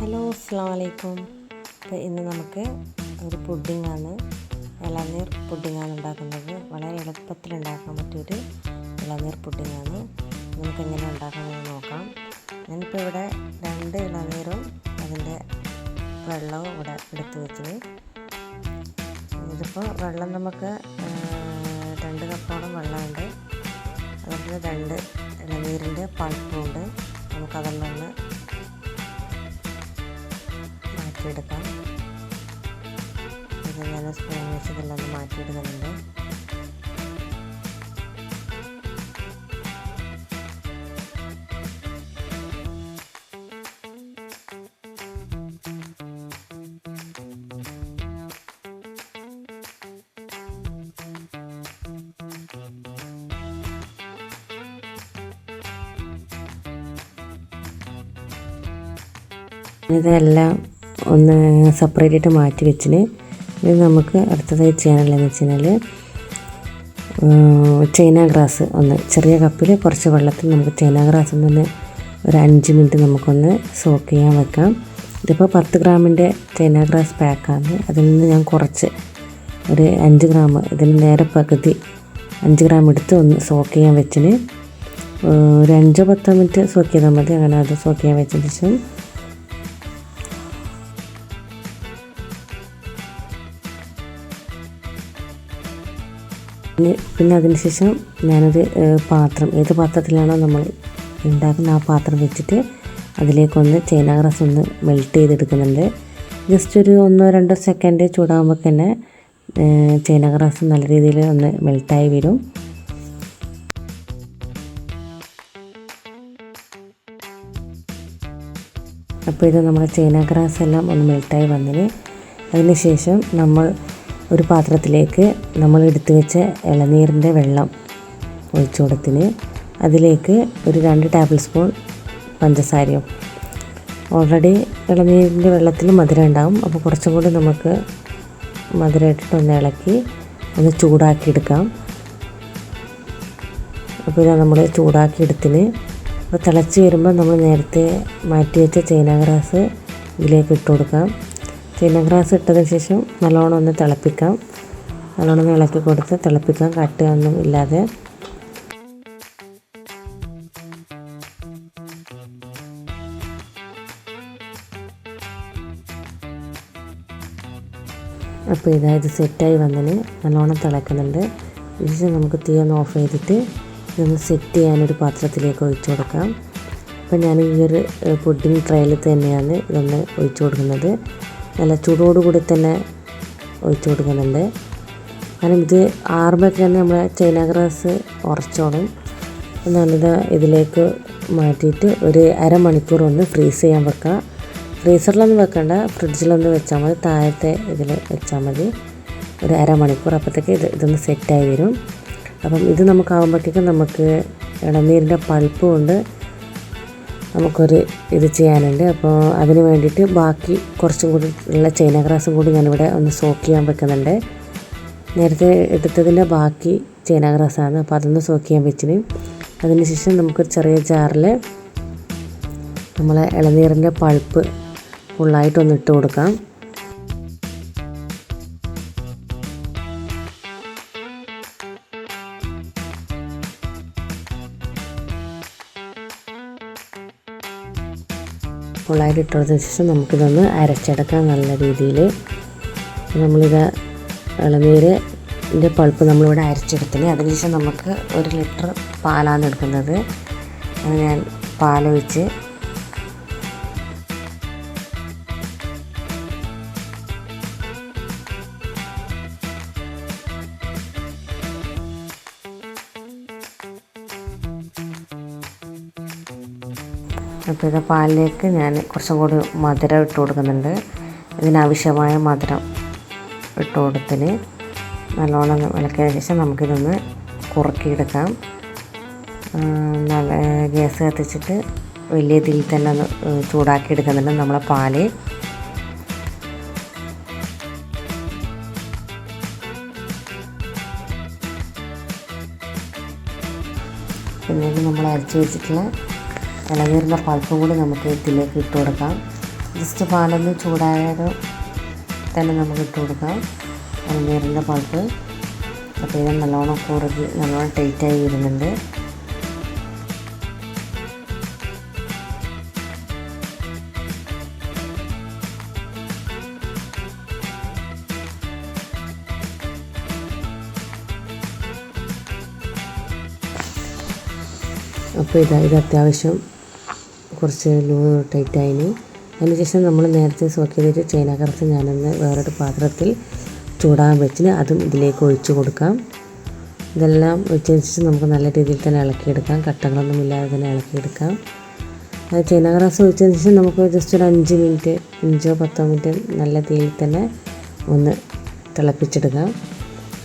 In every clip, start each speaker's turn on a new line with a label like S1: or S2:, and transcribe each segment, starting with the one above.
S1: Hello അസ്സാം വലൈക്കും അപ്പോൾ ഇന്ന് നമുക്ക് ഒരു പുഡിങ്ങാണ്. ഇളനീർ പുഡിങ്ങാണ് ഉണ്ടാക്കുന്നത്. വളരെ എളുപ്പത്തിൽ ഉണ്ടാക്കാൻ പറ്റിയൊരു ഇളനീർ പുഡിങ്ങാണ്. നമുക്ക് എങ്ങനെ ഉണ്ടാക്കാമെന്ന് നോക്കാം. ഞാനിപ്പോൾ ഇവിടെ രണ്ട് ഇളനീരും അതിന്റെ വെള്ളവും ഇവിടെ എടുത്ത് വെച്ചത്. ഇതിപ്പോൾ വെള്ളം നമുക്ക് രണ്ട് കപ്പോളം വെള്ളമുണ്ട്. അതുപോലെ രണ്ട് ഇളനീരിന്റെ പൾപ്പുണ്ട് നമുക്കതെല്ലാം ഒന്ന് മാറ്റിയെടുക്കാം. ഇത് ഞാൻ സ്പൂൺ വെച്ച് ഇതെല്ലാം ഒന്ന് മാറ്റിയെടുക്കുന്നുണ്ട്. ഇതെല്ലാം ഒന്ന് സെപ്പറേറ്റ് ആയിട്ട് മാറ്റി വെച്ചിന്. ഇത് നമുക്ക് അടുത്തതായി ചെയ്യാനുള്ളതെന്ന് വെച്ച് കഴിഞ്ഞാൽ ചൈന ഗ്രാസ് ഒന്ന് ചെറിയ കപ്പിൽ കുറച്ച് വെള്ളത്തിൽ നമുക്ക് ചൈന ഗ്രാസ് ഒന്ന് ഒരു അഞ്ച് മിനിറ്റ് നമുക്കൊന്ന് സോക്ക് ചെയ്യാൻ വെക്കാം. ഇതിപ്പോൾ പത്ത് ഗ്രാമിന്റെ ചൈന ഗ്രാസ് പാക്കാണ് അതിൽ നിന്ന് ഞാൻ കുറച്ച് ഒരു അഞ്ച് ഗ്രാം ഇതിന് നേരെ പകുതി അഞ്ച് ഗ്രാം എടുത്ത് ഒന്ന് സോക്ക് ചെയ്യാൻ വെച്ചിന്. ഒരു അഞ്ചോ പത്തോ മിനിറ്റ് സോക്ക് ചെയ്താൽ മതി. അങ്ങനെ അത് സോക്ക് ചെയ്യാൻ വെച്ചതിന് ശേഷം പിന്നെ അതിനുശേഷം ഞാനൊരു പാത്രം ഏത് പാത്രത്തിലാണോ നമ്മൾ ഉണ്ടാക്കുന്ന ആ പാത്രം വെച്ചിട്ട് അതിലേക്കൊന്ന് ചൈന ഗ്രാസ് ഒന്ന് മെൽറ്റ് ചെയ്തെടുക്കുന്നുണ്ട്. ജസ്റ്റ് ഒരു ഒന്നോ രണ്ടോ സെക്കൻഡ് ചൂടാകുമ്പോൾ തന്നെ ഏഹ്, ചൈന ഗ്രാസ് നല്ല രീതിയിൽ ഒന്ന് മെൽറ്റായി വരും. അപ്പോൾ ഇത് നമ്മുടെ ചൈന ഗ്രാസ് എല്ലാം ഒന്ന് മെൽറ്റായി വന്നതിന് അതിന് ശേഷം നമ്മൾ ഒരു പാത്രത്തിലേക്ക് നമ്മൾ എടുത്തു വെച്ച ഇളനീരിന്റെ വെള്ളം ഒഴിച്ചു കൊടുത്തിന്. അതിലേക്ക് ഒരു രണ്ട് ടേബിൾ സ്പൂൺ പഞ്ചസാരയും. ഓൾറെഡി ഇളനീരിന്റെ വെള്ളത്തിൽ മധുരം ഉണ്ടാകും അപ്പോൾ കുറച്ചും കൂടി നമുക്ക് മധുരം ഇട്ടിട്ട് ഒന്ന് ഇളക്കി ഒന്ന് ചൂടാക്കി എടുക്കാം. അപ്പോൾ ഇതാ നമ്മൾ ചൂടാക്കി എടുത്തിന്. അപ്പോൾ തിളച്ച് വരുമ്പോൾ നമ്മൾ നേരത്തെ മാറ്റി വെച്ച ചൈന ഗ്രാസ് ഇതിലേക്ക് ഇട്ട് കൊടുക്കാം. ചൈന ഗ്രാസ് ഇട്ടതിന് ശേഷം നല്ലോണം ഒന്ന് തിളപ്പിക്കാം. നല്ലോണം ഇളക്കി കൊടുത്ത് തിളപ്പിക്കാൻ കട്ടുകയൊന്നും ഇല്ലാതെ. അപ്പോൾ ഇതാ ഇത് സെറ്റായി വന്നതിന് നല്ലോണം തിളക്കുന്നുണ്ട്. ഇതിന് നമുക്ക് തീ ഒന്ന് ഓഫ് ചെയ്തിട്ട് ഇതൊന്ന് സെറ്റ് ചെയ്യാനൊരു പാത്രത്തിലേക്ക് ഒഴിച്ചു കൊടുക്കാം. അപ്പോൾ ഞാൻ ഈ ഒരു പുഡിംഗ് ട്രയൽ തന്നെയാണ് ഇതൊന്ന് ഒഴിച്ചു കൊടുക്കുന്നത്. നല്ല ചൂടോടുകൂടി തന്നെ ഒഴിച്ചു കൊടുക്കുന്നുണ്ട്. കാരണം ഇത് ആറുമ്പോഴൊക്കെ തന്നെ നമ്മൾ ചൈന ഗ്രാസ് ഉറച്ചോളും ഞാനിത് ഇതിലേക്ക് മാറ്റിയിട്ട് ഒരു അരമണിക്കൂർ ഒന്ന് ഫ്രീസ് ചെയ്യാൻ വെക്കുക. ഫ്രീസറിലൊന്നും വെക്കണ്ട ഫ്രിഡ്ജിലൊന്ന് വെച്ചാൽ മതി താഴത്തെ ഇതിൽ വെച്ചാൽ മതി. ഒരു അരമണിക്കൂർ അപ്പോഴത്തേക്ക് ഇത് ഇതൊന്ന് സെറ്റായി വരും. അപ്പം ഇത് നമുക്കാകുമ്പോഴത്തേക്കും നമുക്ക് ഇളനീരിന്റെ പൾപ്പ് കൊണ്ട് നമുക്കൊരു ഇത് ചെയ്യാനുണ്ട്. അപ്പോൾ അതിന് വേണ്ടിയിട്ട് ബാക്കി കുറച്ചും കൂടി ഉള്ള ചൈന ഗ്രാസും കൂടി ഞാനിവിടെ ഒന്ന് സോക്ക് ചെയ്യാൻ വെക്കുന്നുണ്ട്. നേരത്തെ എടുത്തതിന്റെ ബാക്കി ചേനാഗ്രാസാണ് അപ്പോൾ അതൊന്ന് സോക്ക് ചെയ്യാൻ വെച്ചിന്. അതിന് ശേഷം നമുക്കൊരു ചെറിയ ജാറിൽ നമ്മളെ ഇളനീറിന്റെ പൾപ്പ് ഫുള്ളായിട്ടൊന്ന് ഇട്ട് കൊടുക്കാം. ഫുള്ളായിട്ട് ഇട്ടതിന് ശേഷം നമുക്കിതൊന്ന് അരച്ചെടുക്കാം നല്ല രീതിയിൽ. നമ്മളിത് ഇളനീരിന്റെ പൾപ്പ് നമ്മളിവിടെ അരച്ചെടുത്തില്ലേ അതിനുശേഷം നമുക്ക് ഒരു ലിറ്റർ പാലാണ് എടുക്കുന്നത്. ഞാൻ പാലൊഴിച്ച് അപ്പോൾ ഇത് പാലിലേക്ക് ഞാൻ കുറച്ചും കൂടി മധുരം ഇട്ട് കൊടുക്കുന്നുണ്ട്. ഇതിനാവശ്യമായ മധുരം. ഇട്ട് കൊടുത്തിന് നല്ലോണം വിളക്കിയതിന് ശേഷം നമുക്കിതൊന്ന് കുറുക്കിയെടുക്കാം. നല്ല ഗ്യാസ് കത്തിച്ചിട്ട് വലിയ ഇതിൽ തന്നെ ചൂടാക്കി എടുക്കുന്നുണ്ട് നമ്മളെ പാൽ. പിന്നീട് നമ്മൾ അരച്ച് വെച്ചിട്ടുള്ള ഇളനീരിന്റെ പൾപ്പും കൂടി നമുക്ക് ഇതിലേക്ക് ഇട്ട് കൊടുക്കാം ജസ്റ്റ് പാലൊന്ന് ചൂടായാലും തന്നെ നമുക്ക് ഇട്ട് കൊടുക്കാം. അലമീറിന്റെ പൾപ്പ് അപ്പോൾ ഇത് നല്ലോണം കുറുകി നല്ലോണം ടൈറ്റായി വരുന്നുണ്ട്. അപ്പോൾ ഇതാ ഇത് അത്യാവശ്യം കുറച്ച് ലൂ ടൈറ്റായിന് അതിനുശേഷം നമ്മൾ നേരത്തെ സോക്ക് ചെയ്തിട്ട് ചേനകറച്ച് ഞാനൊന്ന് വേറൊരു പാത്രത്തിൽ ചൂടാൻ വെച്ചിന് അതും ഇതിലേക്ക് ഒഴിച്ചു കൊടുക്കാം. ഇതെല്ലാം ഒഴിച്ചതിന് ശേഷം നമുക്ക് നല്ല രീതിയിൽ തന്നെ ഇളക്കിയെടുക്കാം. കട്ടകളൊന്നും ഇല്ലാതെ തന്നെ ഇളക്കിയെടുക്കാം. അത് ചൈന ഗ്രാസ് ഒഴിച്ചതിന് ശേഷം നമുക്ക് ജസ്റ്റ് ഒരു അഞ്ച് മിനിറ്റ് അഞ്ചോ പത്തോ മിനിറ്റ് നല്ല തീയിൽ തന്നെ ഒന്ന് തിളപ്പിച്ചെടുക്കാം.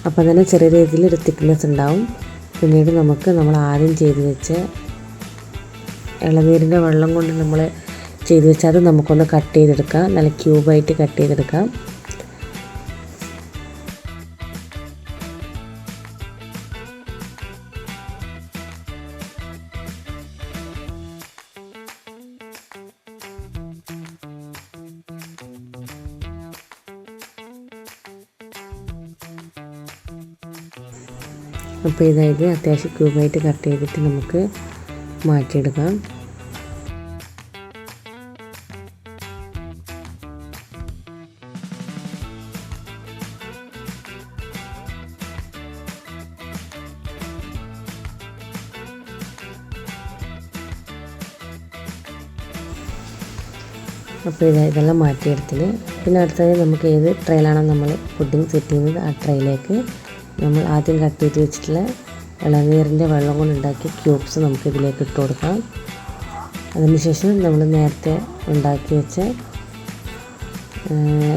S1: അപ്പം തന്നെ ചെറിയ രീതിയിൽ ഒരു തിക്നെസ് ഉണ്ടാവും. പിന്നീട് നമുക്ക് നമ്മൾ ആദ്യം ചെയ്ത് വെച്ച ഇളനീരിന്റെ വെള്ളം കൊണ്ട് നമ്മൾ ചെയ്ത് വെച്ചാൽ അത് നമുക്കൊന്ന് കട്ട് ചെയ്തെടുക്കാം. നല്ല ക്യൂബായിട്ട് കട്ട് ചെയ്തെടുക്കാം. അപ്പോൾ ഇതായത് അത്യാവശ്യം ക്യൂബായിട്ട് കട്ട് ചെയ്തിട്ട് നമുക്ക് മാറ്റിയെടുക്കാം. അപ്പോൾ ഇത് ഇതെല്ലാം മാറ്റിയെടുത്തിന് പിന്നെ അടുത്തത് നമുക്ക് ഏത് ട്രെയിലാണോ നമ്മൾ പുഡിങ് സെറ്റ് ചെയ്യുന്നത് ആ ട്രെയിലേക്ക് നമ്മൾ ആദ്യം കട്ട് ചെയ്ത് വെച്ചിട്ടുള്ള ഇളനീരിന്റെ വെള്ളം കൊണ്ട് ഉണ്ടാക്കിയ ക്യൂബ്സ് നമുക്ക് ഇതിലേക്ക് ഇട്ട് കൊടുക്കാം. അതിനുശേഷം നമ്മൾ നേരത്തെ ഉണ്ടാക്കി വെച്ച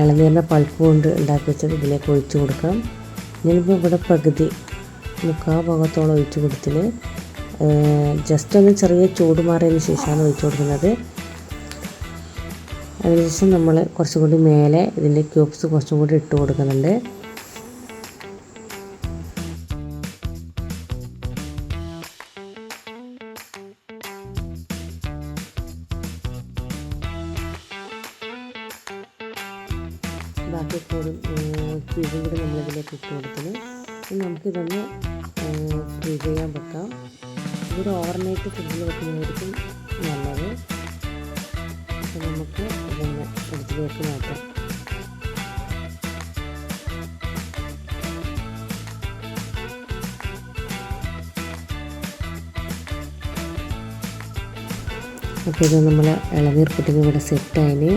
S1: ഇളനീരിന്റെ പൾപ്പ് കൊണ്ട് ഉണ്ടാക്കി വെച്ചത് ഇതിലേക്ക് ഒഴിച്ചു കൊടുക്കാം. ഞാനിപ്പോൾ ഇവിടെ പകുതി മുക്കാ ഭാഗത്തോളം ഒഴിച്ചു കൊടുത്തിൽ ജസ്റ്റ് ഒന്ന് ചെറിയ ചൂട് മാറിയതിന് ശേഷമാണ് ഒഴിച്ചു കൊടുക്കുന്നത്. അതിനുശേഷം നമ്മൾ കുറച്ചും കൂടി മേലെ ഇതിന്റെ ക്യൂബ്സ് കുറച്ചും കൂടി ഇട്ട് കൊടുക്കുന്നുണ്ട്. ബാക്കി എപ്പോഴും ക്യൂബും കൂടി നമ്മളിതിലേക്ക് ഇട്ട് ഇനി നമുക്കിതൊന്ന് ഫ്രീ ചെയ്യാൻ വെക്കാം. ഇതൊരു ഓവർനൈറ്റ് ഫ്രിഡ്ജിൽ വെക്കുന്നതായിരിക്കും ഫ്രിഡ്ജിലേക്ക് മാറ്റാം അപ്പോൾ ഇത് നമ്മൾ ഇളനീർ പുഡിങ് ഇവിടെ സെറ്റായി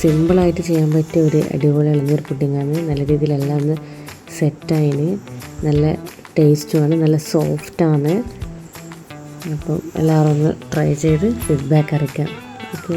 S1: സിമ്പിളായിട്ട് ചെയ്യാൻ പറ്റിയ ഒരു അടിപൊളി ഇളനീർ പുഡിങ്ങാണ് നല്ല രീതിയിലെല്ലാം ഒന്ന് സെറ്റായി നല്ല ടേസ്റ്റുമാണ് നല്ല സോഫ്റ്റാണ് അപ്പം എല്ലാവരും ഒന്ന് ട്രൈ ചെയ്ത് ഫീഡ്ബാക്ക് അറിയിക്കാം. ഓക്കെ